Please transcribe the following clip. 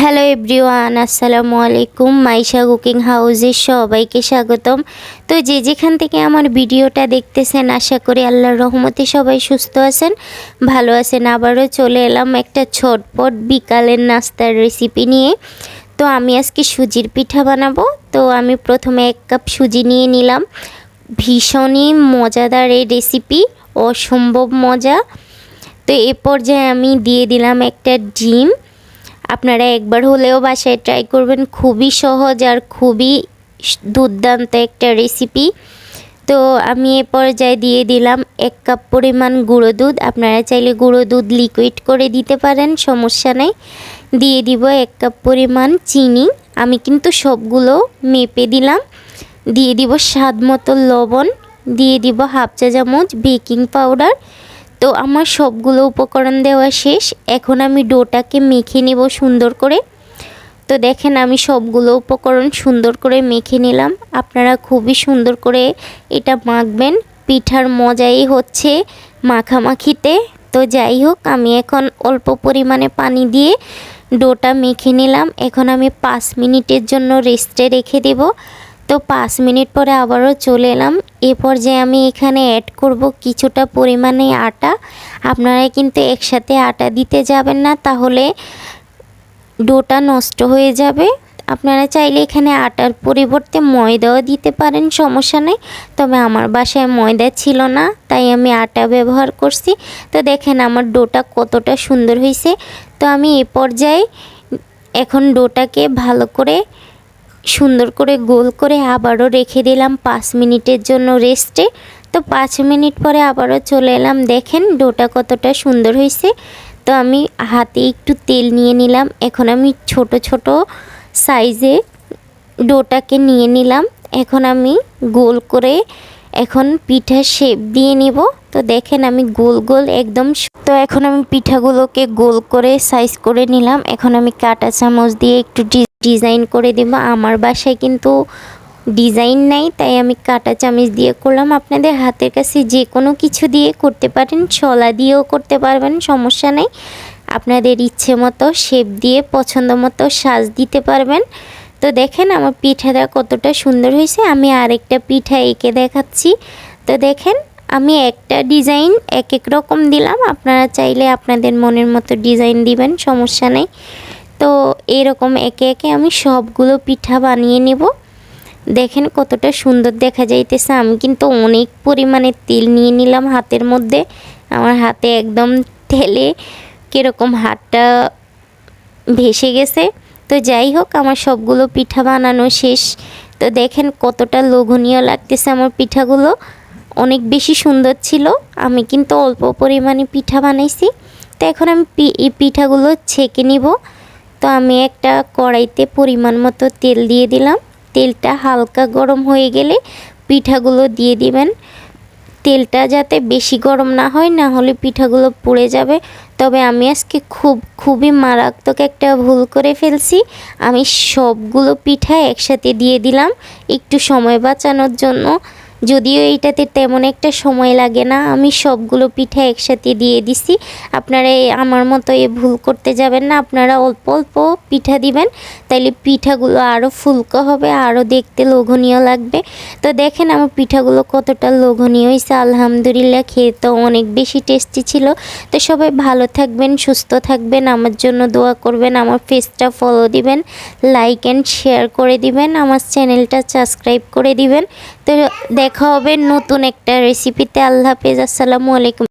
Hello everyone আসসালামু আলাইকুম Maisha cooking হাউসে সবাইকে স্বাগতম। তো যে যেখান থেকে আমার ভিডিওটা দেখতেছেন, আশা করি আল্লাহর রহমতে সবাই সুস্থ আছেন। ভালো আছেন, আবারও চলে এলাম একটা ছটপট বিকালের নাস্তার রেসিপি নিয়ে। তো আমি আজকে সুজির পিঠা বানাবো। তো আমি প্রথমে এক কাপ সুজি নিয়ে নিলাম। ভীষণই মজাদার এই রেসিপি অসম্ভব মজা। তো এ পর্যায়ে আমি দিয়ে দিলাম একটা ডিম। আপনারা একবার হলেও বাসায় ট্রাই করবেন। খুবই সহজ আর খুবই দুর্দান্ত একটা রেসিপি তো আমি এ পর্যায়ে দিয়ে দিলাম এক কাপ পরিমাণ গুঁড়ো দুধ। আপনারা চাইলে গুঁড়ো দুধ লিকুইড করে দিতে পারেন, সমস্যা নেই। দিয়ে দিব এক কাপ পরিমাণ চিনি। আমি কিন্তু সবগুলো মেপে দিলাম। দিয়ে দিব স্বাদ মতো লবণ। দিয়ে দিব হাফ চা চামচ বেকিং পাউডার তো আমার সবগুলো উপকরণ দেওয়া শেষ। এখন আমি ডোটাকে মেখে নেব সুন্দর করে। তো দেখেন আমি সবগুলো উপকরণ সুন্দর করে মেখে নিলাম। আপনারা খুবই সুন্দর করে এটা মাখবেন। পিঠার মজাই হচ্ছে মাখামাখিতে। তো যাই হোক, আমি এখন অল্প পরিমাণে পানি দিয়ে ডোটা মেখে নিলাম। এখন আমি পাঁচ মিনিটের জন্য রেস্টে রেখে দেব। তো পাঁচ মিনিট পরে আবারও চলে এলাম। এ পর্যায়ে আমি এখানে অ্যাড করব কিছুটা পরিমাণে আটা। আপনারা কিন্তু একসাথে আটা দিতে যাবেন না, তাহলে ডোটা নষ্ট হয়ে যাবে। আপনারা চাইলে এখানে আটার পরিবর্তে ময়দাও দিতে পারেন, সমস্যা নেই। তবে আমার বাসায় ময়দা ছিল না, তাই আমি আটা ব্যবহার করছি। তো দেখেন আমার ডোটা কতটা সুন্দর হয়েছে। তো আমি এ পর্যায়ে এখন ডোটাকে ভালো করে সুন্দর করে গোল করে আবারও রেখে দিলাম পাঁচ মিনিটের জন্য রেস্টে। তো পাঁচ মিনিট পরে আবারও চলে এলাম। দেখেন ডোটা কতটা সুন্দর হয়েছে। তো আমি হাতে একটু তেল নিয়ে নিলাম। এখন আমি ছোট ছোট সাইজে ডোটাকে নিয়ে নিলাম। এখন আমি গোল করে এখন পিঠা শেপ দিয়ে নিব। তো দেখেন আমি গোল গোল একদম তো এখন আমি পিঠাগুলোকে গোল করে সাইজ করে নিলাম। এখন আমি কাটা চামচ দিয়ে একটু ডিজাইন করে দেব। আমার বাসায় কিন্তু ডিজাইন নাই, তাই আমি কাটা চামচ দিয়ে করলাম। আপনাদের হাতের কাছে যে কোনো কিছু দিয়ে করতে পারেন, ছলা দিয়েও করতে পারবেন, সমস্যা নেই। আপনাদের ইচ্ছে মতো শেপ দিয়ে, পছন্দ মতো সাজ দিতে পারবেন। তো দেখেন আমার পিঠাটা কতটা সুন্দর হয়েছে। আমি আরেকটা পিঠা এঁকে দেখাচ্ছি। তো দেখেন আমি একটা ডিজাইন এক এক রকম দিলাম। আপনারা চাইলে আপনাদের মনের মতো ডিজাইন দিবেন, সমস্যা নেই। তো এরকম একে একে আমি সবগুলো পিঠা বানিয়ে নেব। দেখেন কতটা সুন্দর দেখা যাইতেছে। আমি কিন্তু অনেক পরিমাণে তেল নিয়ে নিলাম হাতের মধ্যে। আমার হাতে একদম তেলে কীরকম হাতটা ভেসে গেছে। তো যাই হোক, আমার সবগুলো পিঠা বানানো শেষ। তো দেখেন কতটা লোভনীয় লাগতেছে আমার পিঠাগুলো। অনেক বেশি সুন্দর ছিল। আমি কিন্তু অল্প পরিমাণে পিঠা বানাইছি। তো এখন আমি পিঠাগুলো ছেঁকে নিব। তো আমি একটা কড়াইতে পরিমাণ মতো তেল দিয়ে দিলাম। তেলটা হালকা গরম হয়ে গেলে পিঠাগুলো দিয়ে দিবেন। তেলটা যাতে বেশি গরম না হয়, না হলে পিঠাগুলো পুড়ে যাবে। তবে আমি আজকে খুব, খুবই মারাত্মক একটা ভুল করে ফেলছি। আমি সবগুলো পিঠা একসাথে দিয়ে দিলাম। একটু সময় বাঁচানোর জন্য যদিও এইটাতে তেমন একটা সময় লাগে না, আমি সবগুলো পিঠা একসাথে দিয়ে দিছি। আপনারা আমার মতো এ ভুল করতে যাবেন না, আপনারা অল্প অল্প পিঠা দিবেন, তাইলে পিঠাগুলো আরও ফুলকো হবে আরও দেখতে লোভনীয় লাগবে। তো দেখেন আমার পিঠাগুলো কতটা লোভনীয় হয়েছে আলহামদুলিল্লাহ, খেয়ে তো অনেক বেশি টেস্টি ছিল। তো সবাই ভালো থাকবেন, সুস্থ থাকবেন, আমার জন্য দোয়া করবেন, আমার ফেসটা ফলো দিবেন লাইক অ্যান্ড শেয়ার করে দিবেন, আমার চ্যানেলটা সাবস্ক্রাইব করে দিবেন। তো দেখা হবে নতুন একটা রেসিপিতে আল্লাহ হাফেজ আসসালামু আলাইকুম।